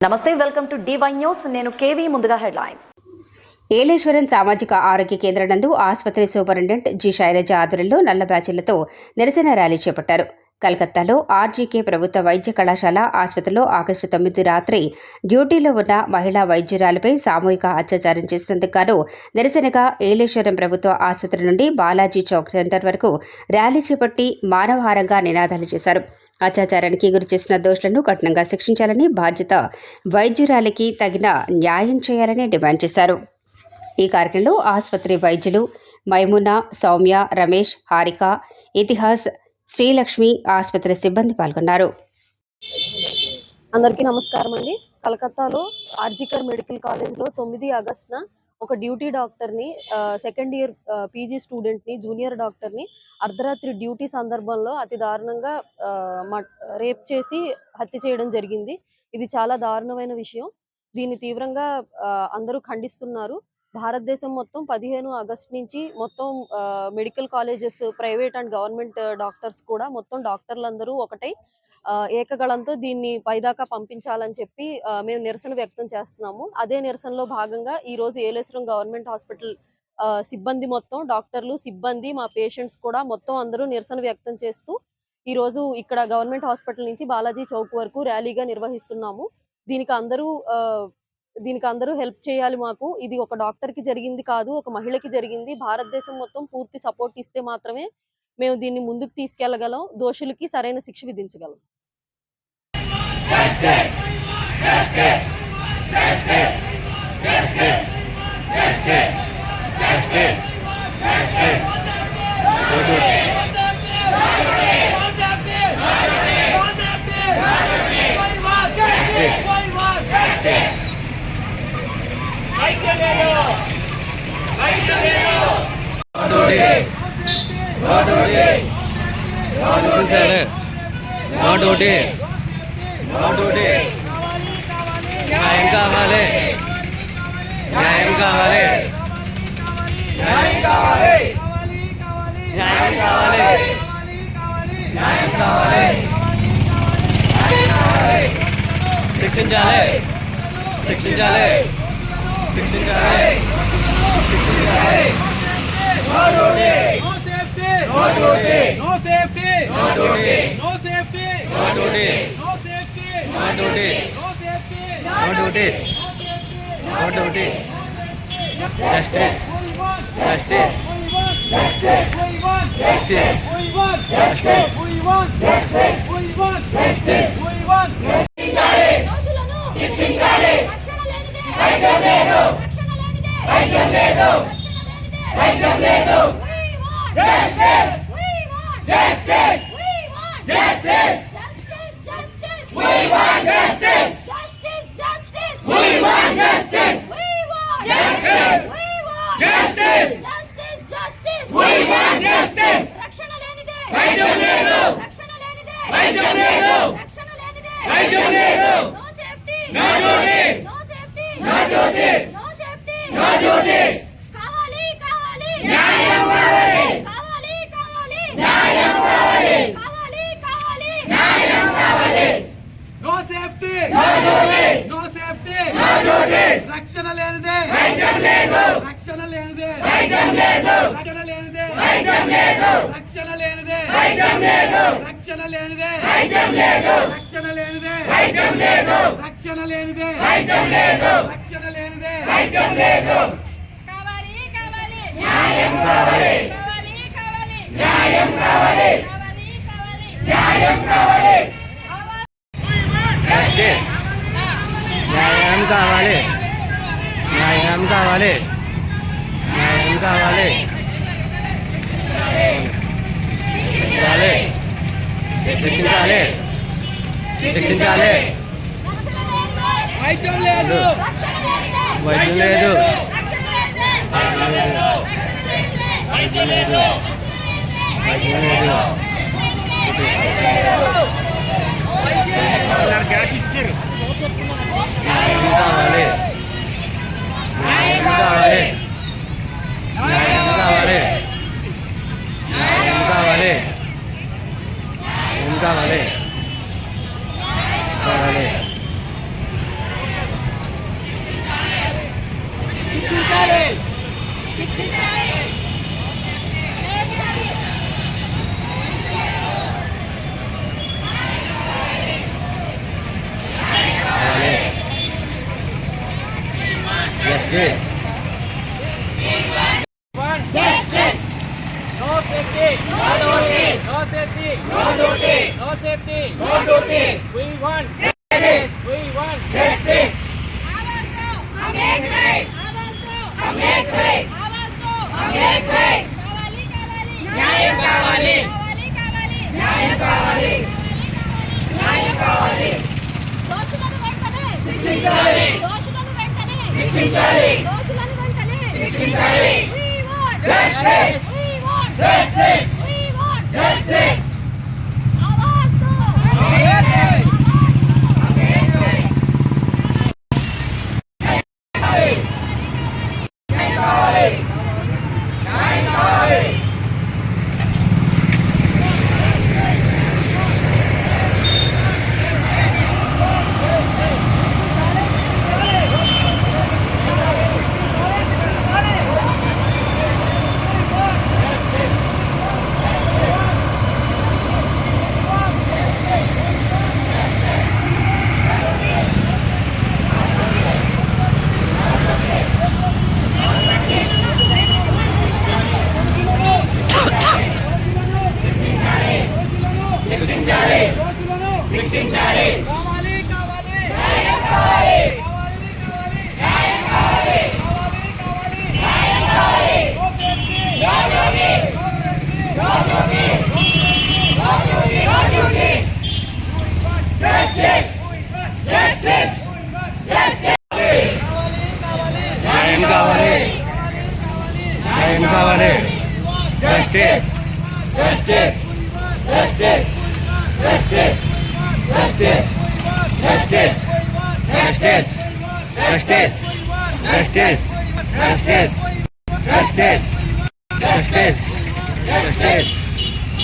నమస్తే welcome to DY news నేను KV ముందుగా హెడ్లైన్స్. ఏలేశ్వరం సామాజిక ఆరోగ్య కేంద్రం నందు ఆసుపత్రి సూపరింటెండెంట్ జి. శైలజ ఆధ్వర్యంలో నల్ల బ్యాచీలతో నిరసన ర్యాలీ చేపట్టారు. కలకత్తాలో ఆర్జీకే ప్రభుత్వ వైద్య కళాశాల ఆసుపత్రిలో ఆగస్టు తొమ్మిది రాత్రి డ్యూటీలో ఉన్న మహిళా వైద్యురాలపై సామూహిక అత్యాచారం చేసినందుకు గాను నిరసనగా ఏలేశ్వరం ప్రభుత్వ ఆసుపత్రి నుండి బాలాజీ చౌక్ సెంటర్ వరకు ర్యాలీ చేపట్టి మానవహారంగా నినాదాలు చేశారు. అత్యాచారానికి గురి చేసిన దోషులను కఠినంగా శిక్షించాలని బాధ్యత వైద్యురాలికి తగిన న్యాయం చేయాలని డిమాండ్ చేశారు. ఈ కార్యక్రమంలో ఆసుపత్రి వైద్యులు మైమున సౌమ్య రమేష్ హారిక ఇతిహాస్ శ్రీలక్ష్మి ఆసుపత్రి సిబ్బంది పాల్గొన్నారు. అందరికీ నమస్కారం అండి కలకత్తాలో ఆర్జికర్ మెడికల్ కాలేజ్లో తొమ్మిది ఆగస్టున ఒక డ్యూటీ డాక్టర్ని సెకండ్ ఇయర్ పీజీ స్టూడెంట్ని జూనియర్ డాక్టర్ని అర్ధరాత్రి డ్యూటీ సందర్భంలో అతి దారుణంగా మ- రేప్ చేసి హత్య చేయడం జరిగింది. ఇది చాలా దారుణమైన విషయం. దీన్ని తీవ్రంగా ఆ, అందరూ ఖండిస్తున్నారు. భారతదేశం మొత్తం పదిహేను ఆగస్ట్ నుంచి మొత్తం medical colleges private and government doctors కూడా మొత్తం డాక్టర్లందరూ ఒకటై ఏకగళంతో దీన్ని పైదాకా పంపించాలని చెప్పి మేము నిరసన వ్యక్తం చేస్తున్నాము. అదే నిరసనలో భాగంగా ఈరోజు ఏలేశ్వరం గవర్నమెంట్ హాస్పిటల్ సిబ్బంది మొత్తం డాక్టర్లు సిబ్బంది మా పేషెంట్స్ కూడా మొత్తం అందరూ నిరసన వ్యక్తం చేస్తూ ఈరోజు ఇక్కడ గవర్నమెంట్ హాస్పిటల్ నుంచి బాలాజీ చౌక్ వరకు ర్యాలీగా నిర్వహిస్తున్నాము. దీనికి అందరూ దీనికి అందరూ హెల్ప్ చేయాలి మాకు. ఇది ఒక డాక్టర్కి జరిగింది కాదు ఒక మహిళకి జరిగింది. భారతదేశం మొత్తం పూర్తి సపోర్ట్ ఇస్తే మాత్రమే మేము దీన్ని ముందుకు తీసుకెళ్ళగలం దోషులకి సరైన శిక్ష విధించగలం. చూపించాలి నోట్ ఒకటి నోట్ ఒకటి న్యాయం కావాలి న్యాయం కావాలి న్యాయం కావాలి న్యాయం కావాలి న్యాయం కావాలి శిక్షించాలి శిక్షించాలి శిక్షించాలి శిక్షించాలి No safety! No safety! No safety! No duty. No safety! No duty. No safety! No duty. No safety! No duties. No duties. Justice. Justice. Justice. We want Justice. We want Justice. We want Justice. We want Justice. We శిక్షించాలి వైద్యం లేదు వైద్యం లేదు ఐక్యం లేదు justice justice justice We want justice! Justice! Justice! We want justice! We want justice! We want justice! Justice! Justice! We want justice! రక్షణ లేనిదే! వైద్యం లేదు! రక్షణ లేనిదే! వైద్యం లేదు! రక్షణ లేనిదే! వైద్యం లేదు! రక్షణ లేనిదే. వైద్యం లేదు. రక్షణ లేనిదే. వైద్యం లేదు. రక్షణ లేనిదే. వైద్యం లేదు. రక్షణ లేనిదే. వైద్యం లేదు. రక్షణ లేనిదే. వైద్యం లేదు. రక్షణ లేనిదే. వైద్యం లేదు. రక్షణ లేనిదే. వైద్యం లేదు. రక్షణ లేనిదే. వైద్యం లేదు. కావాలి కావాలి. న్యాయం కావాలి. కావాలి కావాలి. న్యాయం కావాలి. కావాలి కావాలి. న్యాయం కావాలి. న్యాయం కావాలి. కావాలి? న్యాయం కావాలి? శిక్షించాలి. శిక్షించాలి. శిక్షించాలి. వైద్యం లేదు. వైద్యం లేదు. వైద్యం లేదు. వైద్యం లేదు. కావాలి? నాయకులు కావాలి నాయకులు కావాలి నాయకులు కావాలి ఏం కావాలి కావాలి శిక్షించాలి శిక్షించాలి Yes, yes. safety. No duty. No safety. No duty. We want justice. We want justice. हमें justice justice justice justice justice justice justice justice justice justice justice justice justice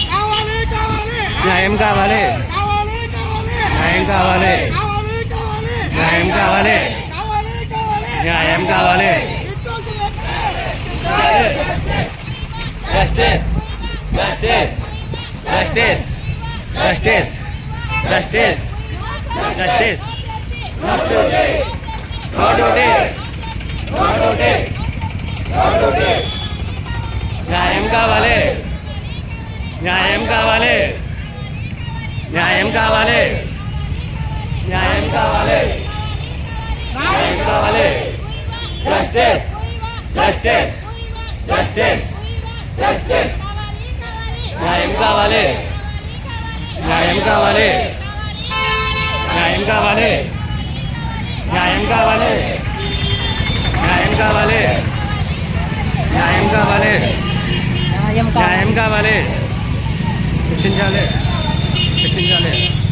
కావాలి కావాలి న్యాయం కావాలి కావాలి కావాలి న్యాయం కావాలి కావాలి కావాలి న్యాయం కావాలి కావాలి కావాలి న్యాయం కావాలి నిర్దోషులంటే Justice! Justice! Justice! Justice! Justice! Justice! No duty! No duty! No duty! No duty! న్యాయం కావాలి న్యాయం కావాలి న్యాయం కావాలి న్యాయం కావాలి న్యాయం కావాలి జస్టిస్ జస్టిస్ జస్టిస్ జస్టిస్ కావాలి కావాలి న్యాయం కావాలి. న్యాయం కావాలి. న్యాయం కావాలి. న్యాయం కావాలి. న్యాయం కావాలి. న్యాయం కావాలి. న్యాయం కావాలి. శిక్షించాలి. శిక్షించాలి.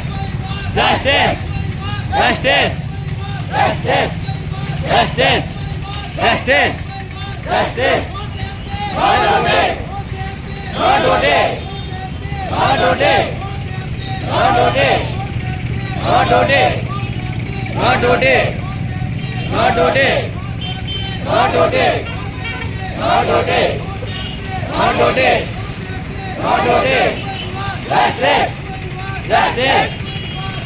Justice! Justice! Justice! Justice! Justice! Justice! Not today! Not today! Not today! Not today! Not today! Not today! Not today! Not today! Not today! Not today! Not today! Justice! Justice!